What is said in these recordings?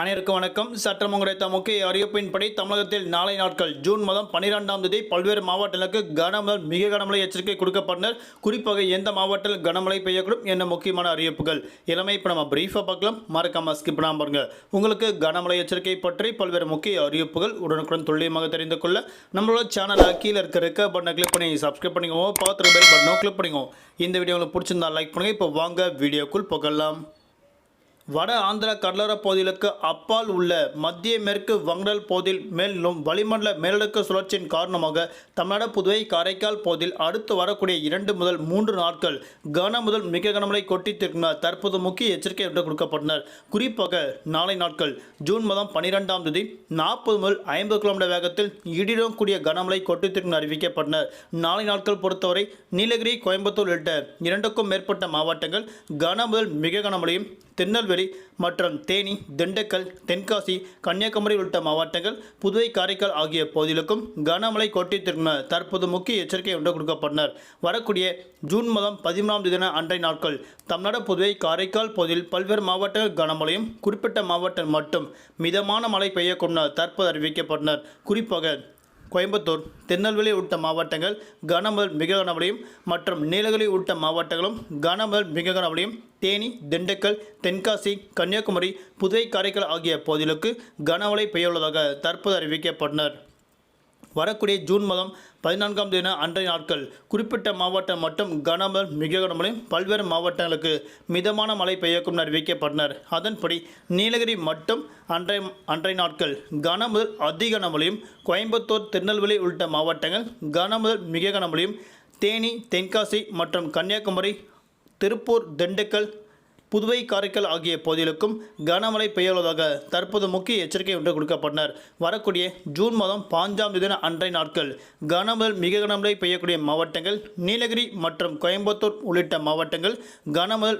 அனைவருக்கும் வணக்கம். சட்டம் கிடைத்த முக்கிய அறிவிப்பின்படி தமிழகத்தில் நாளை நாட்கள் ஜூன் மாதம் பன்னிரெண்டாம் தேதி பல்வேறு மாவட்டங்களுக்கு கனமழை மிக கனமழை எச்சரிக்கை கொடுக்கப்பட்டனர். குறிப்பாக எந்த மாவட்டத்தில் கனமழை பெய்யக்கூடும் என்ன முக்கியமான அறிவிப்புகள் எல்லாமே இப்போ நம்ம பிரீஃபாக பார்க்கலாம். மறக்காம ஸ்கிப் பண்ணாமல் பாருங்க. உங்களுக்கு கனமழை எச்சரிக்கை பற்றி பல்வேறு முக்கிய அறிவிப்புகள் உடனுக்குடன் துல்லியமாக தெரிந்து கொள்ள நம்மளோட சேனல் கீழே இருக்க இருக்க பட்டனை கிளிக் பண்ணி சப்ஸ்கிரைப் பண்ணிக்கோங்க. பார்த்து பெல் பட்டனும் கிளிக் பண்ணிக்கோங்க. இந்த வீடியோ உங்களுக்கு பிடிச்சிருந்தா லைக் பண்ணுங்க. இப்போ வாங்க வீடியோக்குள் போகலாம். வட ஆந்திர கடலோர பகுதிகளுக்கு அப்பால் உள்ள மத்திய மேற்கு வங்கடல் பகுதியில் மேலும் வளிமண்டல மேலடுக்கு சுழற்சியின் காரணமாக தமிழ்நாடு புதுவை காரைக்கால் பகுதியில் அடுத்து வரக்கூடிய இரண்டு முதல் மூன்று நாட்கள் கன முதல் மிக கனமழை கொட்டித்திருக்கிறார் தற்போது முக்கிய எச்சரிக்கை என்று கொடுக்கப்பட்டனர். குறிப்பாக நாளை நாட்கள் ஜூன் மாதம் பன்னிரெண்டாம் தேதி நாற்பது முதல் ஐம்பது கிலோமீட்டர் வேகத்தில் இடியுடன் கூடிய கனமழை கொட்டித்திருக்கும் அறிவிக்கப்பட்டனர். நாளை நாட்கள் பொறுத்தவரை நீலகிரி கோயம்புத்தூர் உள்ளிட்ட இரண்டுக்கும் மேற்பட்ட மாவட்டங்கள் கன முதல் மிக கனமழையும் திருநெல்வேலி மற்றும் தேனி திண்டுக்கல் தென்காசி கன்னியாகுமரி உள்ளிட்ட மாவட்டங்கள் புதுவை காரைக்கால் ஆகிய பகுதிகளுக்கும் கனமழை கொட்டித்திருந்தனர் தற்போது முக்கிய எச்சரிக்கை ஒன்று கொடுக்கப்பட்டனர். வரக்கூடிய ஜூன் மாதம் பதிமூணாம் தேதி அன்றைய நாட்கள் தமிழ்நாடு புதுவை காரைக்கால் பகுதியில் பல்வேறு மாவட்டங்கள் கனமழையும் குறிப்பிட்ட மாவட்டம் மட்டும் மிதமான மழை பெய்யக்கூடும் தற்போது அறிவிக்கப்பட்டனர். குறிப்பாக கோயம்புத்தூர் திருநெல்வேலி உள்ளிட்ட மாவட்டங்கள் கனமல் மிக கனமழையும் மற்றும் நீலகிரி உள்ளிட்ட மாவட்டங்களும் கனமுதல் மிக கனமழையும் தேனி திண்டுக்கல் தென்காசி கன்னியாகுமரி புதுவை காரைக்கால் ஆகிய பகுதிகளுக்கு கனமழை பெய்யுள்ளதாக தற்போது அறிவிக்கப்பட்டனர். வரக்கூடிய ஜூன் மாதம் பதினான்காம் தேதி அன்றைய நாட்கள். குறிப்பிட்ட மாவட்டம் மற்றும் கனமழை மிக கனமழையும் பல்வேறு மாவட்டங்களுக்கு மிதமான மழை பெய்யக்கும் அறிவிக்கப்பட்டனர். அதன்படி நீலகிரி மட்டும் அன்றைய அன்றைய நாட்கள் கனமுதல் அதி கனமழையும் கோயம்புத்தூர் திருநெல்வேலி உள்ளிட்ட மாவட்டங்கள் கனமுதல் மிக கனமழையும் தேனி தென்காசி மற்றும் கன்னியாகுமரி திருப்பூர் திண்டுக்கல் புதுவை காரைக்கால் ஆகிய பகுதிகளுக்கும் கனமழை பெய்யுள்ளதாக தற்போது முக்கிய எச்சரிக்கை ஒன்று கொடுக்கப்பட்டனர். வரக்கூடிய ஜூன் மாதம் பாஞ்சாம் தேதி அன்றைய நாட்கள் கனமழை மிக கனமழை பெய்யக்கூடிய மாவட்டங்கள் நீலகிரி மற்றும் கோயம்புத்தூர் உள்ளிட்ட மாவட்டங்கள் கனமழை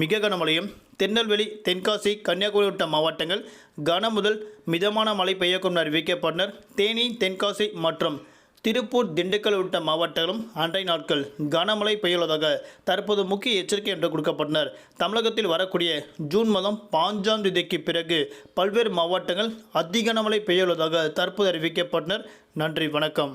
மிக கனமழையும் திருநெல்வேலி தென்காசி கன்னியாகுமரி உள்ளிட்ட மாவட்டங்கள் கன முதல் மிதமான மழை பெய்யக்கும் அறிவிக்கப்பட்டனர். தேனி தென்காசி மற்றும் திருப்பூர் திண்டுக்கல் உள்ளிட்ட மாவட்டங்களும் அன்றைய நாட்கள் கனமழை பெய்யுள்ளதாக தற்போது முக்கிய எச்சரிக்கை என்று கொடுக்கப்பட்டனர். தமிழகத்தில் வரக்கூடிய ஜூன் மாதம் பாஞ்சாம் தேதிக்கு பிறகு பல்வேறு மாவட்டங்கள் அதி கனமழை பெய்யுள்ளதாக தற்போது அறிவிக்கப்பட்டனர். நன்றி வணக்கம்.